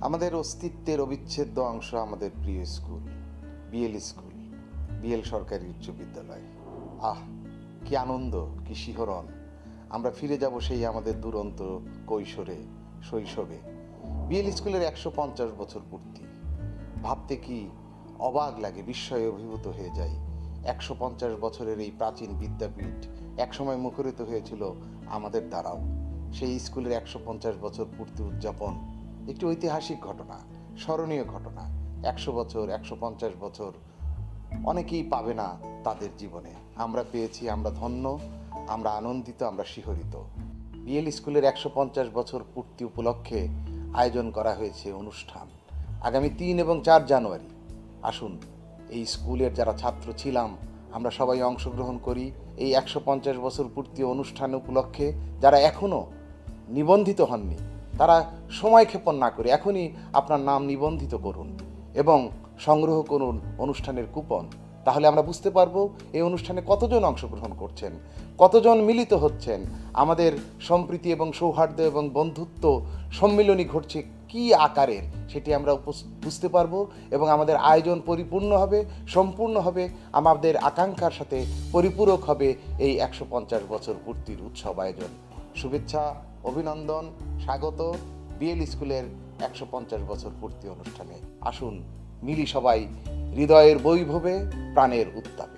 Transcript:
আমাদের অস্তিত্বের অবিচ্ছেদ্য অংশ আমাদের প্রিয় স্কুল, বিএল স্কুল, বিএল সরকারি উচ্চ বিদ্যালয়। আহ, কি আনন্দ, কি শিহরণ। আমরা ফিরে যাব সেই আমাদের দুরন্ত কৈশোরে, শৈশবে। বিএল স্কুলের একশো পঞ্চাশ বছর পূর্তি। ভাবতে কি অবাক লাগে, বিস্ময়ে অভিভূত হয়ে যাই। একশো পঞ্চাশ বছরের এই প্রাচীন বিদ্যাপীঠ একসময় মুখরিত হয়েছিল আমাদের দ্বারাও। সেই স্কুলের একশো পঞ্চাশ বছর পূর্তি উদযাপন একটি ঐতিহাসিক ঘটনা, স্মরণীয় ঘটনা, একশো বছর, একশো পঞ্চাশ বছর, অনেকেই পাবে না তাদের জীবনে। আমরা পেয়েছি, আমরা ধন্য, আমরা আনন্দিত, আমরা শিহরিত। বিএল স্কুলের একশো পঞ্চাশ বছর পূর্তি উপলক্ষে আয়োজন করা হয়েছে অনুষ্ঠান। আগামী তিন এবং চার জানুয়ারি, আসুন, এই স্কুলের যারা ছাত্র ছিলাম, আমরা সবাই অংশগ্রহণ করি এই একশো পঞ্চাশ বছর পূর্তি অনুষ্ঠান উপলক্ষে, যারা এখনও নিবন্ধিত হননি তারা সময় ক্ষেপণ না করে এখনই আপনার নাম নিবন্ধিত করুন এবং সংগ্রহ করুন অনুষ্ঠানের কুপন। তাহলে আমরা বুঝতে পারব এই অনুষ্ঠানে কতজন অংশগ্রহণ করছেন, কতজন মিলিত হচ্ছেন, আমাদের সম্প্রীতি এবং সৌহার্দ্য এবং বন্ধুত্ব সম্মিলনী ঘটছে কি আকারের সেটি আমরা বুঝতে পারব এবং আমাদের আয়োজন পরিপূর্ণ হবে, সম্পূর্ণ হবে, আমাদের আকাঙ্ক্ষার সাথে পরিপূরক হবে এই একশো পঞ্চাশ বছর পূর্তির উৎসব আয়োজন। শুভেচ্ছা, অভিনন্দন, স্বাগত বিএল স্কুলের একশো পঞ্চাশ বছর পূর্তি অনুষ্ঠানে। আসুন, মিলি সবাই হৃদয়ের বৈভবে প্রাণের উত্তাপে।